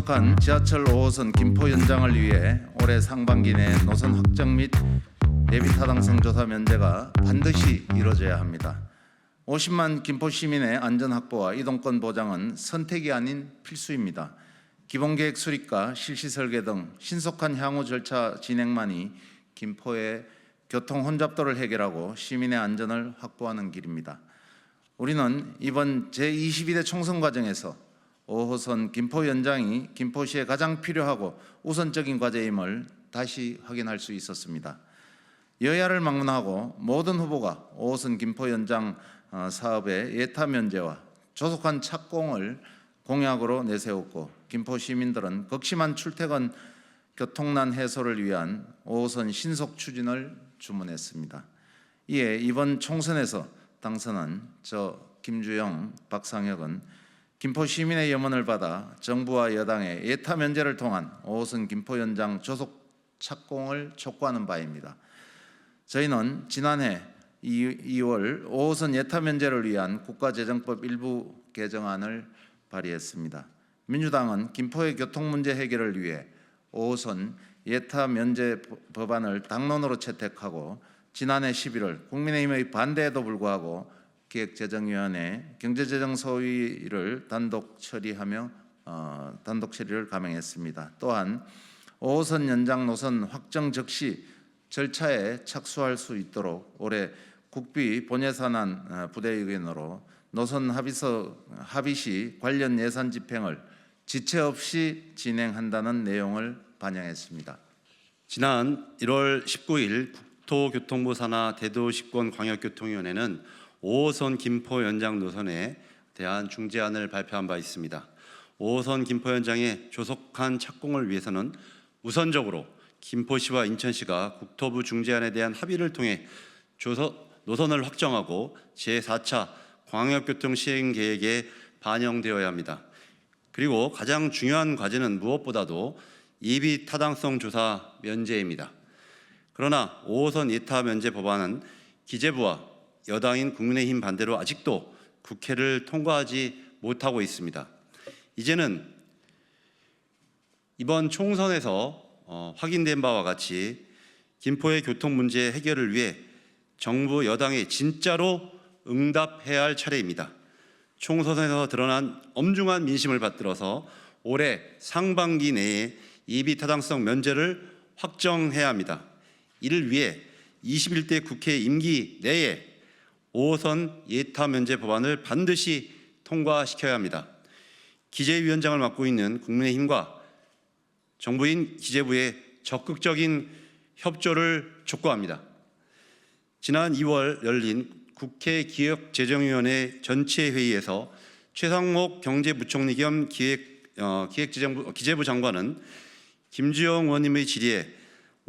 조속한 지하철 5호선 김포 연장을 위해 올해 상반기 내 노선 확정 및 예비 타당성 조사 면제가 반드시 이루어져야 합니다. 50만 김포 시민의 안전 확보와 이동권 보장은 선택이 아닌 필수입니다. 기본계획 수립과 실시 설계 등 신속한 향후 절차 진행만이 김포의 교통 혼잡도를 해결하고 시민의 안전을 확보하는 길입니다. 우리는 이번 제22대 총선 과정에서 5호선 김포 연장이 김포시에 가장 필요하고 우선적인 과제임을 다시 확인할 수 있었습니다. 여야를 막론하고 모든 후보가 5호선 김포 연장 어, 사업의 예타 면제와 조속한 착공을 공약으로 내세웠고 김포 시민들은 극심한 출퇴근 교통난 해소를 위한 5호선 신속 추진을 주문했습니다. 이에 이번 총선에서 당선한 저 김주영, 박상혁은 김포 시민의 염원을 받아 정부와 여당의 예타 면제를 통한 5호선 김포 연장 조속 착공을 촉구하는 바입니다. 저희는 지난해 2월 5호선 예타 면제를 위한 국가재정법 일부 개정안을 발의했습니다. 민주당은 김포의 교통 문제 해결을 위해 5호선 예타 면제 법안을 당론으로 채택하고 지난해 11월 국민의힘의 반대에도 불구하고 기획재정위원회 경제재정 소위를 단독 처리하며 어, 단독 처리를 감행했습니다. 또한 5호선 연장 노선 확정 즉시 절차에 착수할 수 있도록 올해 국비 본예산안 어, 부대 의견으로 노선 합의서 합의 시 관련 예산 집행을 지체 없이 진행한다는 내용을 반영했습니다. 지난 1월 19일 국토교통부 산하 대도시권 광역교통위원회는 5호선 김포 연장 노선에 대한 중재안을 발표한 바 있습니다. 5호선 김포 연장의 조속한 착공을 위해서는 우선적으로 김포시와 인천시가 국토부 중재안에 대한 합의를 통해 조서, 노선을 확정하고 제4차 광역교통 시행 계획에 반영되어야 합니다. 그리고 가장 중요한 과제는 무엇보다도 예비 타당성 조사 면제입니다. 그러나 5호선 예타 면제 법안은 기재부와 여당인 국민의힘 반대로 아직도 국회를 통과하지 못하고 있습니다. 이제는 이번 총선에서 어, 확인된 바와 같이 김포의 교통 문제 해결을 위해 정부 여당이 진짜로 응답해야 할 차례입니다. 총선에서 드러난 엄중한 민심을 받들어서 올해 상반기 내에 예비 타당성 면제를 확정해야 합니다. 이를 위해 21대 국회 임기 내에 5호선 예타 면제 법안을 반드시 통과시켜야 합니다. 기재위원장을 맡고 있는 국민의힘과 정부인 기재부의 적극적인 협조를 촉구합니다. 지난 2월 열린 국회 기획재정위원회 전체 회의에서 최상목 경제부총리 겸 기획 어, 기획재정부 기재부 장관은 김주영 의원님의 질의에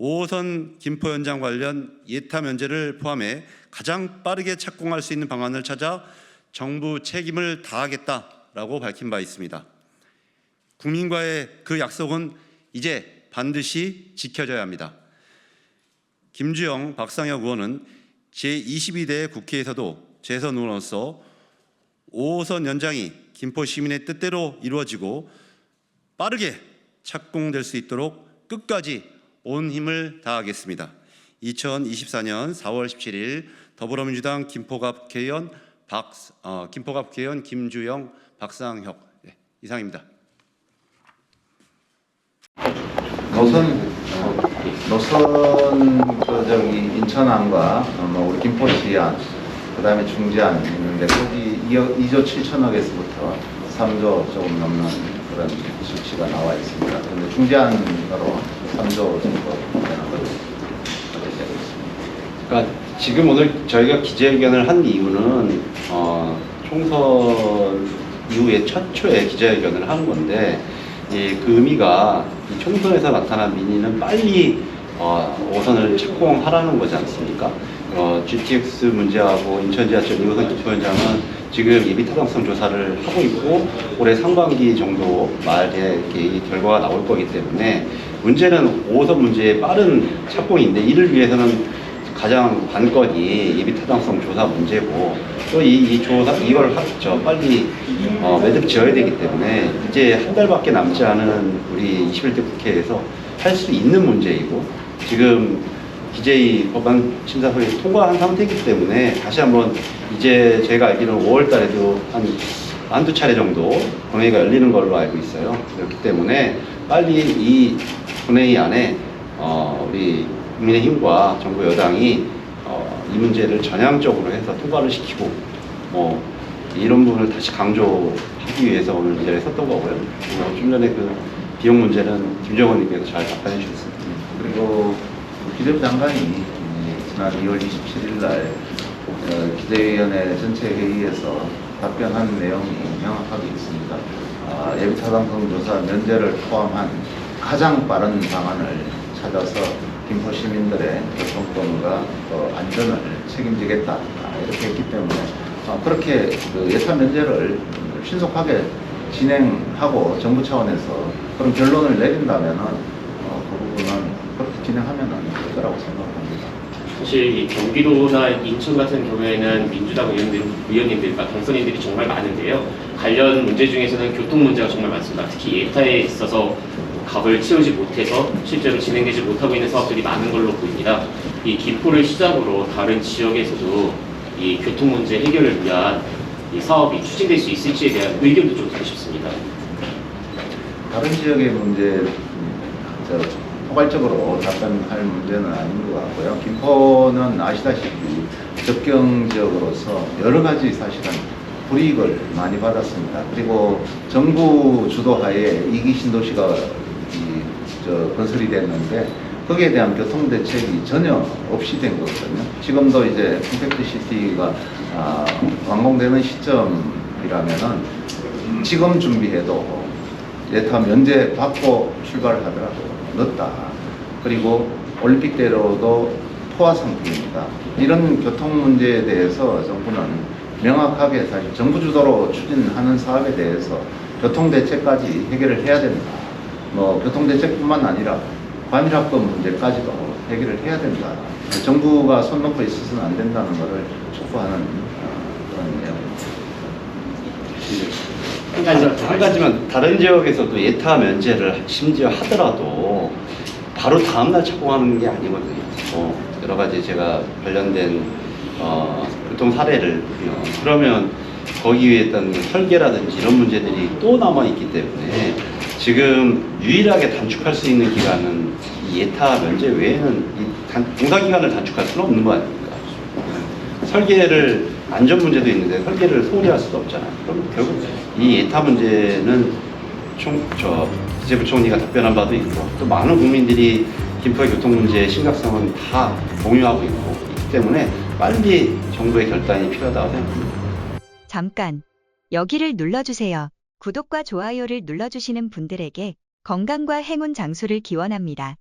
5호선 김포 연장 관련 예타 면제를 포함해 가장 빠르게 착공할 수 있는 방안을 찾아 정부 책임을 다하겠다라고 밝힌 바 있습니다. 국민과의 그 약속은 이제 반드시 지켜져야 합니다. 김주영, 박상혁 의원은 제22대 국회에서도 재선 의원으로서 5호선 연장이 김포 시민의 뜻대로 이루어지고 빠르게 착공될 수 있도록 끝까지 온 힘을 다하겠습니다. 2024년 4월 17일 더불어민주당 김포갑 개연 박 어, 김포갑 개연 김주영 박상혁 네, 이상입니다. 노선 어, 노선 그 저기 인천항과 어, 뭐 우리 김포시 안 그다음에 중지안 있는데 거기 2억, 2조 7천억에서부터 3조 조금 넘는 그런 수치가 나와 있습니다. 그런데 중지안으로 3조 정도 되는 걸로 되고 있습니다. 그러니까 지금 오늘 저희가 기자회견을 한 이유는 어, 총선 이후에 최초의 기자회견을 한 건데 이, 그 의미가 이 총선에서 나타난 민의는 빨리 어, 5선을 착공하라는 거지 않습니까? 어, GTX 문제하고 인천 지하철 2호선 기초 현장은 지금 예비 타당성 조사를 하고 있고 올해 상반기 정도 말에 이 결과가 나올 거기 때문에 문제는 5호선 문제의 빠른 착공인데 이를 위해서는 가장 관건이 예비 타당성 조사 문제고 또이 이 조사 이걸 하, 저 빨리 어, 매듭 지어야 되기 때문에 이제 한 달밖에 남지 않은 우리 21대 국회에서 할 수 있는 문제이고 지금 기재위 법안 심사 소위 통과한 상태이기 때문에 다시 한번 이제 제가 알기로는 5월 달에도 한 한두 차례 정도 본회의가 열리는 걸로 알고 있어요. 그렇기 때문에 빨리 이 본회의 안에 어, 우리 국민의힘과 정부 여당이 어, 이 문제를 전향적으로 해서 통과를 시키고 뭐 이런 부분을 다시 강조하기 위해서 오늘 이 자리에 섰던 거고요. 좀 전에 그 비용 문제는 김정은 님께서 잘 답변해 주셨습니다. 그리고 기재부 장관이 지난 2월 27일 날 어, 기재위원회 전체 회의에서 답변한 내용이 명확하게 있습니다. 아, 예비타당성 조사 면제를 포함한 가장 빠른 방안을 찾아서 김포 시민들의 교통권과 또 안전을 책임지겠다 아, 이렇게 했기 때문에 아, 그렇게 그 예타 면제를 신속하게 진행하고 정부 차원에서 그런 결론을 내린다면은 어, 그 부분은 그렇게 진행하면 거라고 생각합니다. 사실 이 경기도나 인천 같은 경우에는 민주당 의원들, 의원님들과 당선인들이 정말 많은데요. 관련 문제 중에서는 교통 문제가 정말 많습니다. 특히 예타에 있어서 값을 채우지 못해서 실제로 진행되지 못하고 있는 사업들이 많은 걸로 보입니다. 이 김포를 시작으로 다른 지역에서도 이 교통 문제 해결을 위한 이 사업이 추진될 수 있을지에 대한 의견도 좀 듣고 싶습니다. 다른 지역의 문제, 포괄적으로 답변할 문제는 아닌 것 같고요. 김포는 아시다시피 접경 지역으로서 여러 가지 사실은 불이익을 많이 받았습니다. 그리고 정부 주도하에 이기 신도시가 건설이 됐는데 거기에 대한 교통 대책이 전혀 없이 된 거거든요. 지금도 이제 컴팩트 시티가 아, 완공되는 시점이라면은 지금 준비해도 예타 면제 받고 출발을 하더라 도 늦다. 그리고 올림픽대로도 포화 상태입니다. 이런 교통 문제에 대해서 정부는 명확하게 사실 정부 주도로 추진하는 사업에 대해서 교통 대책까지 해결을 해야 된다. 뭐 교통 대책뿐만 아니라 관일합법 문제까지도 해결을 해야 된다. 정부가 손 놓고 있어서는 안 된다는 것을 촉구하는 어, 그런 내용입니다. 한 가지 한 가지만 다른 지역에서도 예타 면제를 심지어 하더라도 바로 다음날 착공하는 게 아니거든요. 뭐 여러 가지 제가 관련된 어, 교통 사례를 보면 그러면 거기 위에 어떤 설계라든지 이런 문제들이 또 남아 있기 때문에 지금 유일하게 단축할 수 있는 기간은 이 예타 면제 외에는 이 단, 공사 기간을 단축할 수는 없는 거 아닙니까? 설계를 안전 문제도 있는데 설계를 소홀히 할 수도 없잖아요. 그럼 결국 이 예타 문제는 총, 저, 기재부총리가 답변한 바도 있고 또 많은 국민들이 김포의 교통 문제의 심각성은 다 공유하고 있고 있기 때문에 빨리 정부의 결단이 필요하다고 생각합니다. 잠깐. 여기를 눌러주세요. 구독과 좋아요를 눌러주시는 분들에게 건강과 행운 장수를 기원합니다.